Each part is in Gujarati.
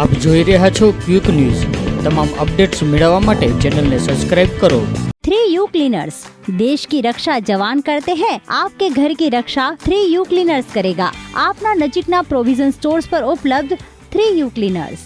આપ જોઈ રહ્યા છો ક્વિક ન્યૂઝ તમામ અપડેટ્સ મેળવવા માટે ચેનલને સબસ્ક્રાઇબ કરો थ्री यू क्लीनर्स देश की रक्षा जवान करते हैं आपके घर की रक्षा थ्री यू ક્લીનર્સ કરેગા આપના નજીકના પ્રોવિઝન સ્ટોર્સ પર ઉપલબ્ધ થ્રી યુ ક્લીનર્સ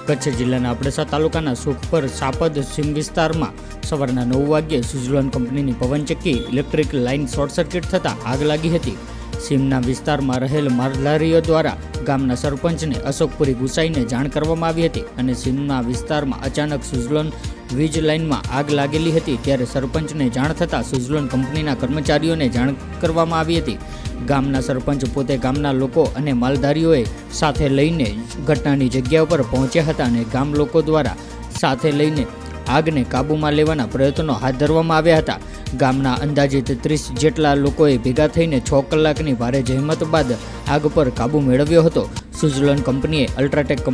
કચ્છ જિલ્લાના અબડાસા તાલુકાના સુખપર સાપદ સીમ વિસ્તારમાં સવારના નવ વાગ્યે સુઝલોન કંપનીની પવનચક્કી ઇલેક્ટ્રિક લાઇન શોર્ટ સર્કિટ થતાં આગ લાગી હતી સીમના વિસ્તારમાં રહેલ માલધારીઓ દ્વારા ગામના સરપંચને અશોકપુરી ગુસાઈને જાણ કરવામાં આવી હતી અને સીમના વિસ્તારમાં અચાનક સુઝલોન વીજ લાઇનમાં આગ લાગેલી હતી ત્યારે સરપંચને જાણ થતાં સુઝલોન કંપનીના કર્મચારીઓને જાણ કરવામાં આવી હતી. ગામના સરપંચ પોતે ગામના લોકો અને માલધારીઓએ સાથે લઈને ઘટનાની જગ્યા ઉપર પહોંચ્યા હતા અને ગામ લોકો દ્વારા સાથે લઈને આગને કાબૂમાં લેવાના પ્રયત્નો હાથ ધરવામાં આવ્યા હતા. ગામના અંદાજિત ત્રીસ જેટલા લોકોએ ભેગા થઈને છ કલાકની ભારે જહેમત બાદ આગ પર કાબૂ મેળવ્યો હતો. સુઝલોન કંપનીએ અલ્ટ્રાટેક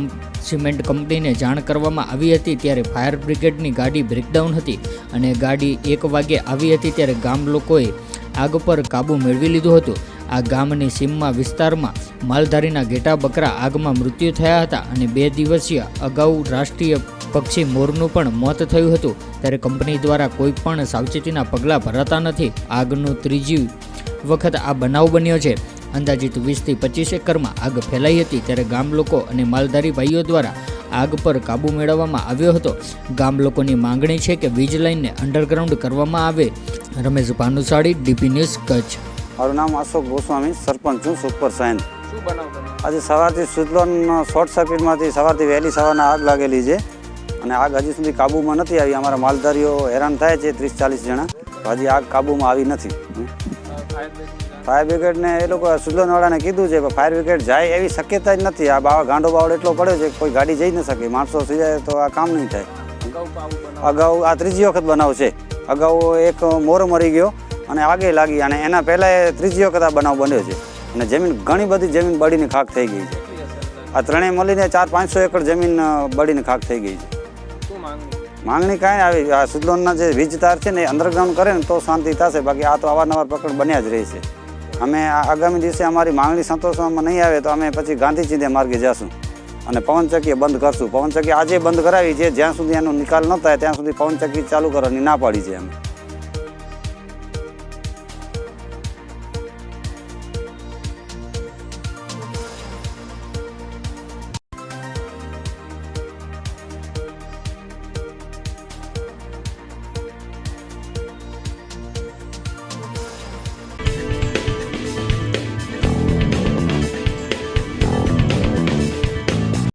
સિમેન્ટ કંપનીને જાણ કરવામાં આવી હતી ત્યારે ફાયર બ્રિગેડની ગાડી બ્રેકડાઉન હતી અને ગાડી એક વાગે આવી હતી ત્યારે ગામ લોકોએ આગ પર કાબૂ મેળવી લીધું હતું. આ ગામની સીમમાં વિસ્તારમાં માલધારીના ઘેટા બકરા આગમાં મૃત્યુ થયા હતા અને બે દિવસીય અગાઉ રાષ્ટ્રીય પક્ષી મોરનું પણ મોત થયું હતું. ત્યારે કંપની દ્વારા કોઈ પણ સાવચેતીના પગલાં ભરાતા નથી. આગનું ત્રીજી વખત આ બનાવ બન્યો છે. અંદાજિત વીસથી પચીસ એકરમાં આગ ફેલાઈ હતી ત્યારે ગામ લોકો અને માલધારી ભાઈઓ દ્વારા આગ પર કાબૂ મેળવવામાં આવ્યો હતો. ગામ લોકોની માંગણી છે કે વીજ લાઇનને અંડરગ્રાઉન્ડ કરવામાં આવે. Ramesh Bhanushali D P news Kutch. મારું નામ અશોક ગોસ્વામી સરપંચ છું સુપર સાયન્સ આજે સવારથી સુદલોન શોર્ટ સર્કિટમાંથી સવારથી વહેલી સવારના આગ લાગેલી છે. અને આગ હજી સુધી કાબૂમાં નથી આવી. અમારા માલધારીઓ હેરાન થાય છે ત્રીસ ચાલીસ જણા. હજી આગ કાબૂમાં આવી નથી. ફાયર બ્રિગેડને એ લોકો સુલનવાળાને કીધું છે પણ ફાયર બ્રિગેડ જાય એવી શક્યતા જ નથી. આ બાવા ગાંડો બાવડ એટલો પડ્યો છે કોઈ ગાડી જઈ ન શકે. માણસો જાય તો આ કામ નહીં થાય. અગાઉ આ ત્રીજી વખત બનાવ છે. અગાઉ એક મોર મરી ગયો અને આગે લાગી અને એના પહેલાં એ ત્રીજી વખત આ બનાવ બન્યો છે. અને જમીન, ઘણી બધી જમીન બળીને ખાક થઈ ગઈ છે. આ ત્રણેય મળીને ચાર પાંચસો એકર જમીન બળીને ખાક થઈ ગઈ છે. માંગણી કાંઈ આવી આ સુદલોનના જે વીજ તાર છે ને એ અંડરગ્રાઉન્ડ કરે ને તો શાંતિ થશે. બાકી આ તો અવારનવાર પકડ બન્યા જ રહે છે. અમે આગામી દિવસે અમારી માંગણી સંતોષવામાં નહીં આવે તો અમે પછી ગાંધી ચિંધ્ય માર્ગે જશું. અને પવનચક્કી બંધ કરશું. પવનચક્કી આજે બંધ કરાવી છે. જ્યાં સુધી એનો નિકાલ ન થાય ત્યાં સુધી પવનચક્કી ચાલુ કરવાની ના પાડી છે અમે.